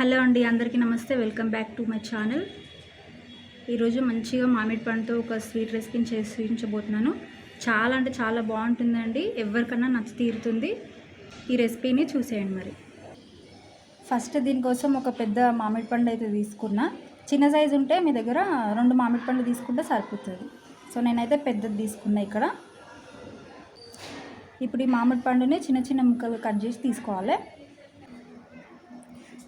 Hello అండి అందరికీ నమస్తే. Welcome back to my channel ఈరోజు మంచిగా మామిడి పండుతో ఒక స్వీట్ రెసిపీని చేసి చూపించబోతున్నాను చాలా అంటే చాలా బాగుంటుందండి. ఎవరికన్నా నచ్చి తీరుతుంది. ఈ రెసిపీని చూసేయండి మరి. ఫస్ట్ దీనికోసం ఒక పెద్ద మామిడి పండు అయితే తీసుకున్నా. చిన్న సైజు ఉంటే మీ దగ్గర రెండు మామిడి పండు తీసుకుంటే సరిపోతుంది. సో నేనైతే పెద్దది తీసుకున్నా ఇక్కడ. ఇప్పుడు ఈ మామిడి పండుని చిన్న చిన్న ముక్కలు కట్ చేసి తీసుకోవాలి.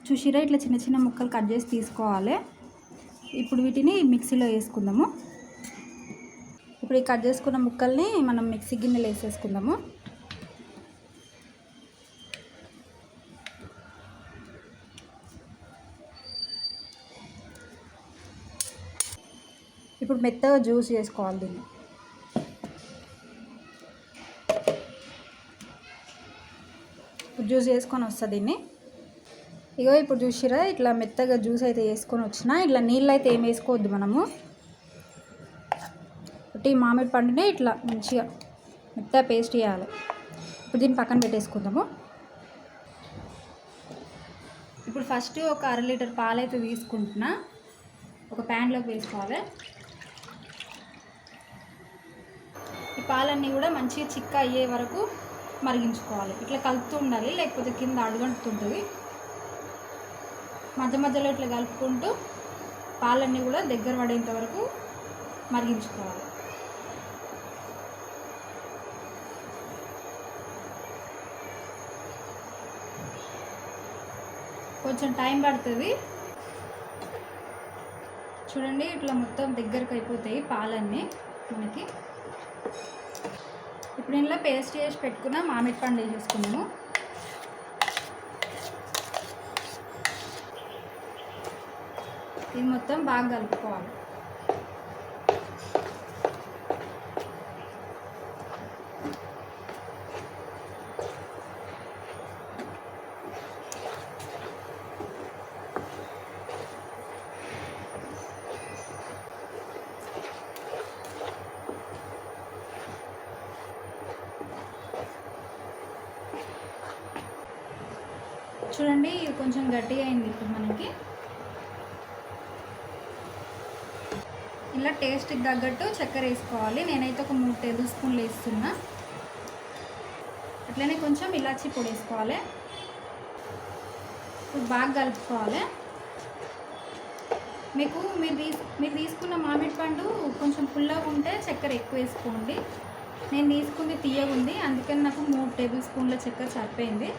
చూసిరా? ఇట్లా చిన్న చిన్న ముక్కలు కట్ చేసి తీసుకోవాలి. ఇప్పుడు వీటిని మిక్సీలో వేసుకుందాము. ఇప్పుడు ఈ కట్ చేసుకున్న ముక్కల్ని మనం మిక్సీ గిన్నెలో వేసేసుకుందాము. ఇప్పుడు మెత్తగా జ్యూస్ చేసుకోవాలి దీన్ని. జ్యూస్ చేసుకొని వస్తుంది దీన్ని. ఇగో ఇప్పుడు చూసిరా ఇట్లా మెత్తగా జ్యూస్ అయితే వేసుకొని వచ్చిన ఇట్లా నీళ్ళు అయితే ఏం వేసుకోవద్దు మనము. ఒకటి మామిడి పండునే ఇట్లా మంచిగా మెత్త పేస్ట్ చేయాలి. ఇప్పుడు దీన్ని పక్కన పెట్టేసుకుందాము. ఇప్పుడు ఫస్ట్ ఒక అర లీటర్ పాలు అయితే తీసుకుంటున్నా. ఒక ప్యాన్లోకి వేసుకోవాలి. ఈ పాలన్నీ కూడా మంచిగా చిక్క అయ్యే వరకు మరిగించుకోవాలి. ఇట్లా కలుపుతూ ఉండాలి లేకపోతే కింద అడుగంటుతుంటుంది. మధ్య మధ్యలో ఇట్లా కలుపుకుంటూ పాలన్నీ కూడా దగ్గర పడేంత వరకు మరిగించుకోవాలి. కొంచెం టైం పడుతుంది. చూడండి ఇట్లా మొత్తం దగ్గరకు అయిపోతాయి పాలన్నీ మనకి. ఇప్పుడు ఇంట్లో పేస్ట్ చేసి పెట్టుకున్న మామిడి పండు వేసేసుకున్నాము ఇది మొత్తం బాగా కలుపుకోవాలి. చూడండి కొంచెం గట్టిగా అయింది ఇప్పుడు మనకి. ఇలా టేస్ట్కి తగ్గట్టు చక్కెర వేసుకోవాలి. నేనైతే ఒక మూడు టేబుల్ స్పూన్లు వేస్తున్నా. అట్లనే కొంచెం ఇలాచి పొడి వేసుకోవాలి. ఇప్పుడు బాగా కలుపుకోవాలి. మీకు మీరు తీసు మీరు తీసుకున్న మామిడి పండు కొంచెం పుల్లగా ఉంటే చక్కెర ఎక్కువ వేసుకోండి. నేను తీసుకుంది తీయగుంది. అందుకని నాకు మూడు టేబుల్ స్పూన్ల చక్కెర సరిపోయింది.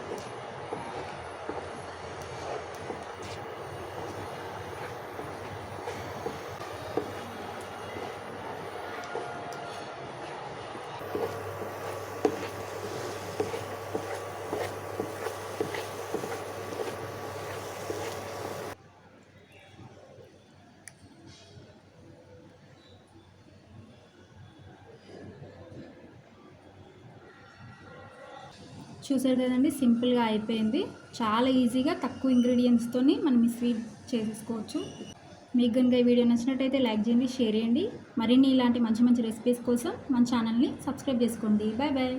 చూసారు కదండి సింపుల్గా అయిపోయింది. చాలా ఈజీగా తక్కువ ఇంగ్రీడియంట్స్తోని మనం ఈ స్వీట్ చేసేసుకోవచ్చు. మీకు కనుక ఈ వీడియో నచ్చినట్టయితే లైక్ చేయండి షేర్ చేయండి. మరిన్ని ఇలాంటి మంచి మంచి రెసిపీస్ కోసం మన ఛానల్ని సబ్స్క్రైబ్ చేసుకోండి. Bye bye